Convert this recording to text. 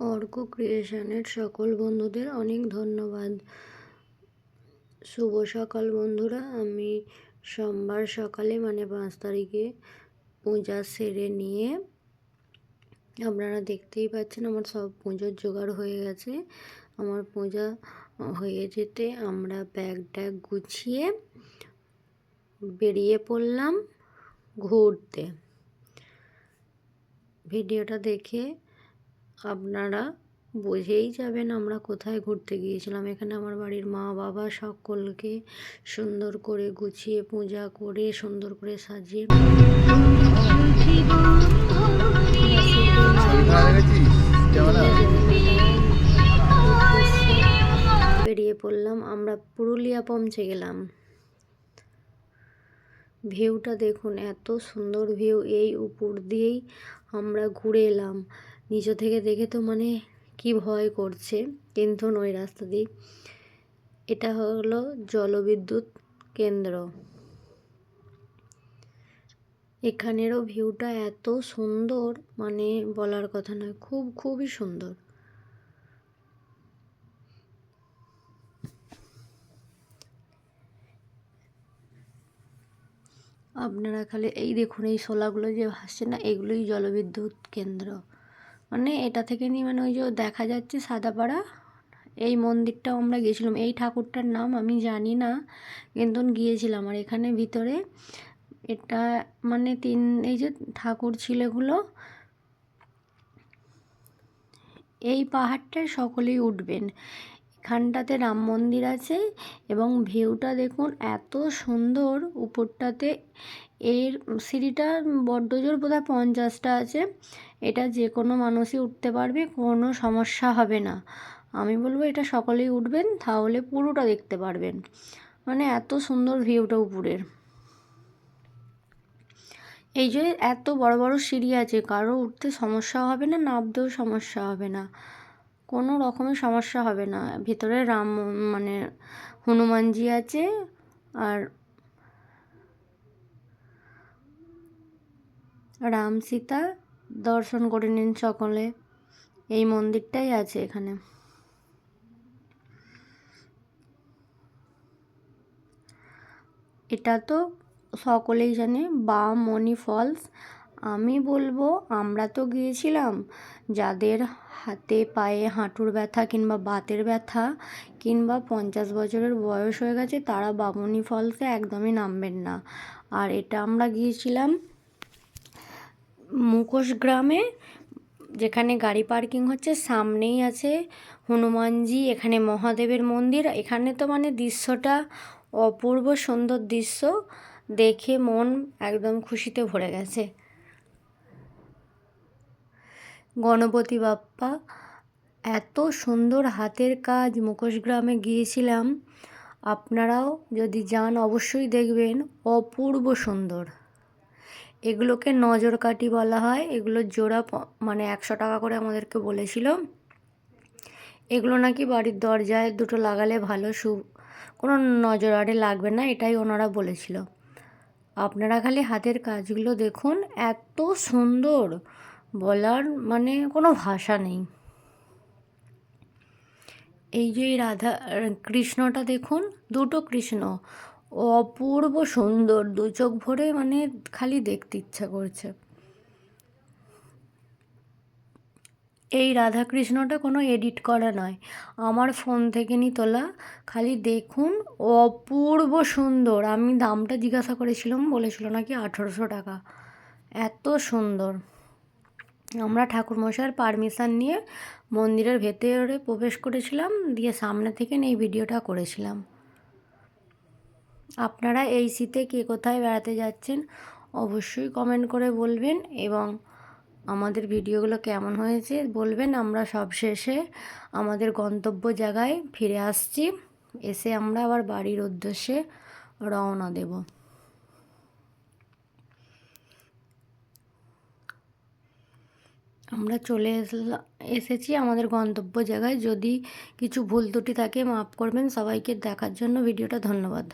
অর্ক ক্রিয়েশনের সকল বন্ধুদের অনেক ধন্যবাদ। শুভ সকাল বন্ধুরা। আমি সোমবার সকালে মানে পাঁচ তারিখে পূজা সেরে নিয়ে আপনারা দেখতেই পাচ্ছেন আমার সব পুজোর জোগাড় হয়ে গেছে। আমার পূজা হয়ে যেতে আমরা ব্যাগ ট্যাগ গুছিয়ে বেরিয়ে পড়লাম ঘুরতে। ভিডিওটা দেখে আপনারা বুঝেই যাবেন আমরা কোথায় ঘুরতে গিয়েছিলাম। এখানে আমার বাড়ির মা বাবা সকলকে সুন্দর করে গুছিয়ে, পূজা করে, সুন্দর করে সাজিয়ে। বেরিয়ে পড়লাম, আমরা পুরুলিয়া পৌঁছে গেলাম। ভিউটা দেখুন, এত সুন্দর ভিউ, এই উপর দিয়েই আমরা ঘুরে এলাম। নিচে থেকে দেখে তো মানে কি ভয় করছে। কিন্তু ওই রাস্তা দিয়ে। এটা হলো জলবিদ্যুৎ কেন্দ্র। এখানেরও ভিউটা এত সুন্দর মানে বলার কথা নয়, খুব খুবই সুন্দর। আপনারা খালি এই দেখুন, এই শোলাগুলো যে ভাসছে না, এগুলোই জলবিদ্যুৎ কেন্দ্র। মানে এটা থেকে নিয়ে মানে ওই যে দেখা যাচ্ছে সাদাপাড়া, এই মন্দিরটাও আমরা গিয়েছিলাম এই ঠাকুরটার নাম আমি জানি না, কিন্তু গিয়েছিলাম আর এখানে ভিতরে। এটা মানে তিন, এই যে ঠাকুর ছিল এগুলো, এই পাহাড়টায় সকলেই উঠবেন। এখানটাতে রাম মন্দির আছে এবং ভিউটা দেখুন, এত সুন্দর। উপরটাতে এর সিঁড়িটা বড্ড জোর, বোধহয় পঞ্চাশটা আছে। এটা যে কোনো মানুষই উঠতে পারবে, কোনো সমস্যা হবে না। আমি বলব এটা সকলেই উঠবেন, তাহলে পুরোটা দেখতে পারবেন। মানে এত সুন্দর ভিউটা উপরের। এই যে এত বড় বড় সিঁড়ি আছে, কারও উঠতে সমস্যা হবে না নামতেও সমস্যা হবে না। কোনো রকমের সমস্যা হবে না। ভিতরে রাম মানে হনুমানজি আছে আর রাম সীতা দর্শন করে নিন সকলে। এই মন্দিরটাই আছে এখানে। এটা তো সকলেই জানে বা মণি, ফলস। আমি বলব, আমরা তো গিয়েছিলাম। যাদের হাতে পায়ে হাঁটুর ব্যথা কিংবা বাতের ব্যথা কিংবা পঞ্চাশ বছরের বয়স হয়ে গেছে, তারা বামনি ফলসে একদমই নামবেন না। আর এটা আমরা গিয়েছিলাম মুখোশ গ্রামে, যেখানে গাড়ি পার্কিং হচ্ছে, সামনেই আছে হনুমানজি, এখানে মহাদেবের মন্দির। এখানে তো মানে দৃশ্যটা অপূর্ব সুন্দর দৃশ্য, দেখে মন একদম খুশিতে ভরে গেছে। গণপতি বাপ্পা, এত সুন্দর হাতের কাজ মুখোশ গ্রামে গিয়েছিলাম। আপনারাও যদি যান অবশ্যই দেখবেন, অপূর্ব সুন্দর। এগুলোকে নজর কাটি বলা হয়। এগুলো জোড়া মানে একশো টাকা করে আমাদেরকে বলেছিল। এগুলো নাকি বাড়ির দরজায় দুটো লাগালে ভালো সু, কোনো নজর আরে লাগবে না, এটাই ওনারা বলেছিল। আপনারা খালি হাতের কাজগুলো দেখুন, এত সুন্দর! বলার মানে কোনো ভাষা নেই। এই যে রাধা, কৃষ্ণটা দেখুন, দুটো কৃষ্ণ। অপূর্ব সুন্দর, দু চোখ ভরে মানে খালি দেখতে ইচ্ছা করছে। এই রাধাকৃষ্ণটা কোনো এডিট করা নয়। আমার ফোন থেকে নি তোলা, খালি দেখুন, অপূর্ব সুন্দর। আমি দামটা জিজ্ঞাসা করেছিলাম, বলেছিল নাকি আঠেরোশো টাকা। এত সুন্দর। আমরা ঠাকুরমশাইয়ের পারমিশন নিয়ে মন্দিরের ভেতরে প্রবেশ করেছিলাম, দিয়ে সামনে থেকে এই ভিডিওটা করেছিলাম। আপনারা এই শীতে কে কোথায় বেড়াতে যাচ্ছেন অবশ্যই কমেন্ট করে বলবেন এবং আমাদের ভিডিওগুলো কেমন হয়েছে বলবেন। আমরা সব শেষে আমাদের গন্তব্য জায়গায় ফিরে আসছি, এসে আমরা আবার বাড়ির উদ্দেশ্যে রওনা দেব। আমরা চলে এসেছি আমাদের গন্তব্য জায়গায়। যদি কিছু ভুল ত্রুটি থাকে, মাফ করবেন। সবাইকে দেখার জন্য ভিডিওটা ধন্যবাদ।